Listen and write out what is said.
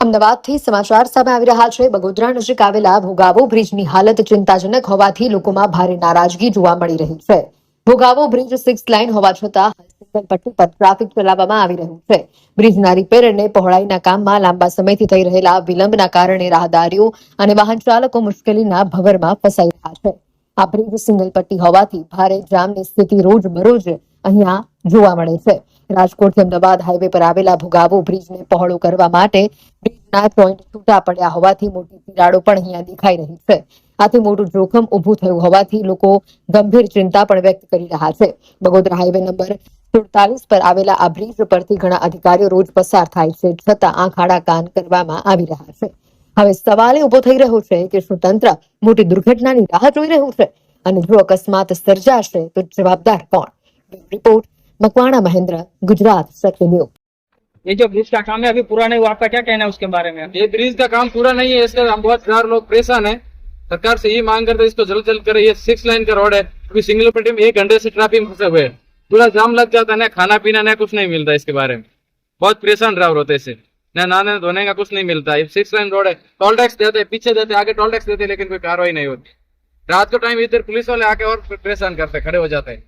અમદાવાદથી સમાચાર સામે આવી રહ્યા છે. બગોદરા નજીક આવેલા ભોગાવો બ્રિજની હાલત ચિંતાજનક હોવાથી લોકોમાં ભારે નારાજગી જોવા મળી રહી છે. ભોગાવો બ્રિજ સિક્સ લાઇન હોવા છતાં સિંગલ પટ્ટી પર ટ્રાફિક ચલાવવામાં આવી રહ્યું છે. બ્રિજના રિપેર અને પહોળાઈના કામમાં લાંબા સમયથી થઈ રહેલા વિલંબના કારણે રાહદારીઓ અને વાહન ચાલકો મુશ્કેલીના ભવરમાં ફસાઈ રહ્યા છે. આ બ્રિજ સિંગલ પટ્ટી હોવાથી ભારે જામની સ્થિતિ રોજ બરોજ અહીંયા જોવા મળે છે. રાજકોટથી અમદાવાદ હાઈવે પર આવેલા ભોગાવો બ્રિજને પહોળો કરવા માટે બ્રિજના જોઈન્ટ છૂટા પડ્યા હોવાથી મોટી તિરાડો પણ અહીંયા દેખાઈ રહી છે. આથી મોટું જોખમ ઊભું થયું હોવાથી લોકો ગંભીર ચિંતા પણ વ્યક્ત કરી રહ્યા છે. બગોદરા હાઈવે નંબર સુડતાલીસ પર આવેલા આ બ્રિજ પરથી ઘણા અધિકારીઓ રોજ પસાર થાય છે છતાં આંખ આડા કાન કરવામાં આવી રહ્યા છે. હવે સવાલ એ ઉભો થઈ રહ્યો છે કે શું તંત્ર મોટી દુર્ઘટનાની રાહ જોઈ રહ્યું છે અને જો અકસ્માત સર્જાશે તો જવાબદાર કોણ રિપોર્ટ મકવાણા મહેન્દ્ર ગુજરાત સત્ય ન્યૂઝ ये जो ब्रिज का काम है अभी पूरा नहीं हुआ आपका क्या कहना है उसके बारे में ये ब्रिज का काम पूरा नहीं है इसका हम बहुत हजार लोग परेशान है सरकार से ये मांग करते हैं इसको जल्द जल्द करे ये सिक्स लाइन का रोड है अभी सिंगल पट्टी में एक घंटे से ट्रैफिक में फंसे हुए हैं पूरा जाम लग जाता है ना खाना पीना ना कुछ नहीं मिलता इसके बारे में बहुत परेशान ड्राइवर होते हैं इससे न नहाने धोने का कुछ नहीं मिलता ये सिक्स लाइन रोड है टोल टैक्स देते हैं पीछे देते हैं आगे टोल टैक्स देते हैं लेकिन कोई कार्रवाई नहीं होती रात को टाइम इधर पुलिस वाले आके और परेशान करते हैं, खड़े हो जाते हैं